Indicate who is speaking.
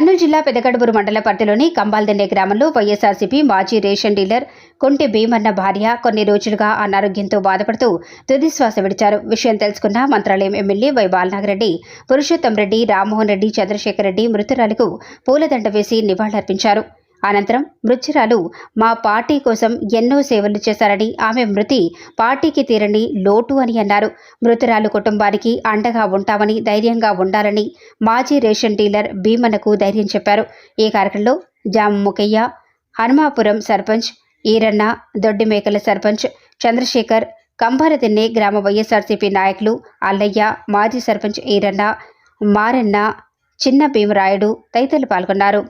Speaker 1: కర్నూలు జిల్లా పెదగడుబురు మండల పరిధిలోని కంబాల్దెన్నె గ్రామంలో వైఎస్ఆర్సీపీ మాజీ రేషన్ డీలర్ కొంటి భీమన్న భార్య కొన్ని రోజులుగా అనారోగ్యంతో బాధపడుతూ తుదిశ్వాస విడిచారు. విషయం తెలుసుకున్న మంత్రాలయం ఎమ్మెల్యే వై బాలనాగరెడ్డి పురుషోత్తం రెడ్డి రామ్మోహన్ రెడ్డి చంద్రశేఖర్ రెడ్డి మృతురాలకు పూలదండ వేసి నివాళులర్పించారు. అనంతరం మృత్యురాలు మా పార్టీ కోసం ఎన్నో సేవలు చేశారని ఆమె మృతి పార్టీకి తీరని లోటు అని అన్నారు. మృతురాలు కుటుంబానికి అండగా ఉంటామని ధైర్యంగా ఉండాలని మాజీ రేషన్ డీలర్ భీమనకు ధైర్యం చెప్పారు. ఈ కార్యక్రమంలో జామ ముఖయ్య హనుమాపురం సర్పంచ్ ఈరన్న దొడ్డిమేకల సర్పంచ్ చంద్రశేఖర్ కంభారతిన్నె గ్రామ వైఎస్ఆర్సీపీ నాయకులు అల్లయ్య మాజీ సర్పంచ్ ఈరన్న మారన్న చిన్న భీమరాయుడు తదితరులు పాల్గొన్నారు.